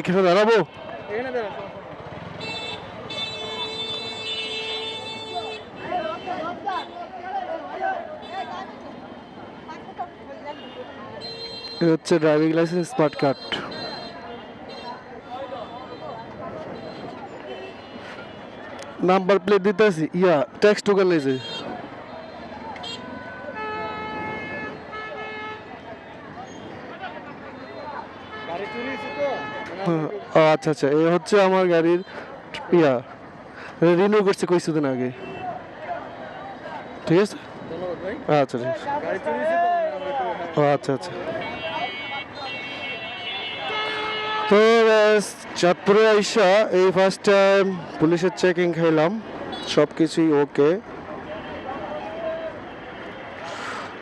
এখানে দাঁড়াবো? হচ্ছে driving license smart card number plate দিতেছি ইয়া ট্যাক্স টোকেন লেছে গাড়ি চুরি তো। আচ্ছা আচ্ছা। এ হচ্ছে আমার গাড়ির ইয়া। রিনিউ করছে কিছুদিন আগে। ঠিক আছে? আচ্ছা ঠিক আছে। আচ্ছা আচ্ছা। তো চাঁদপুরে আইসা এই ফার্স্ট টাইম পুলিশের চেকিং খাইলাম। সব কিছুই ওকে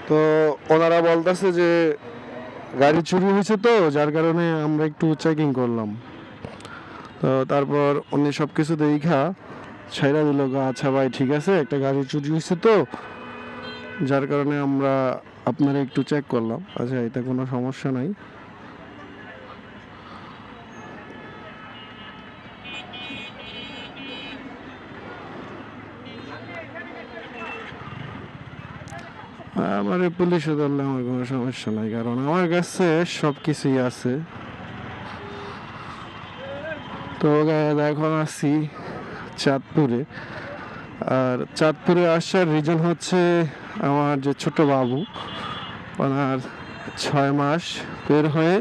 তো, ওনারা বলতেছে যে গাড়ি চুরি হয়েছে তো, যার কারণে আমরা একটু চেকিং করলাম। তো তারপর উনি সব কিছু দেখা, ছাইরা দিল আচ্ছা ভাই, ঠিক আছে, একটা গাড়ি চুরি হয়েছে তো। যার কারণে আমরা আপনারা একটু চেক করলাম। আচ্ছা এতে কোনো সমস্যা নাই। আমার পুলিশে ধরলে আমার কোনো সমস্যা নাই, কারণ আমার কাছে সব কিছুই আছে। তো এখন আছি চাঁদপুরে। আর চাঁদপুরে আসার রিজন হচ্ছে আমার যে ছোট বাবু, ওনার ছয় মাস বের হয়ে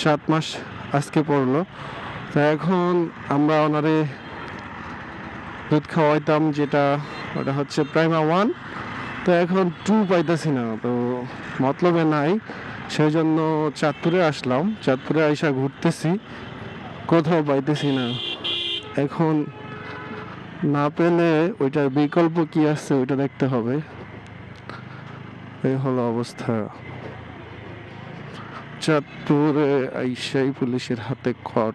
সাত মাস আজকে পড়ল। তো এখন আমরা ওনারে দুধ খাওয়াইতাম, যেটা, ওটা হচ্ছে প্রাইমা ওয়ান। তো এখন টু পাইতেছি না, তো মতলবে নাই। সেই জন্য চাঁদপুরে আসলাম। চাঁদপুরে আইসা ঘুরতেছি, কোথাও পাইতেছি না। এখন না পেলে ওইটার বিকল্প কি আছে ওইটা দেখতে হবে। এই হলো অবস্থা। চাঁদপুরে আইসাই পুলিশের হাতে খট।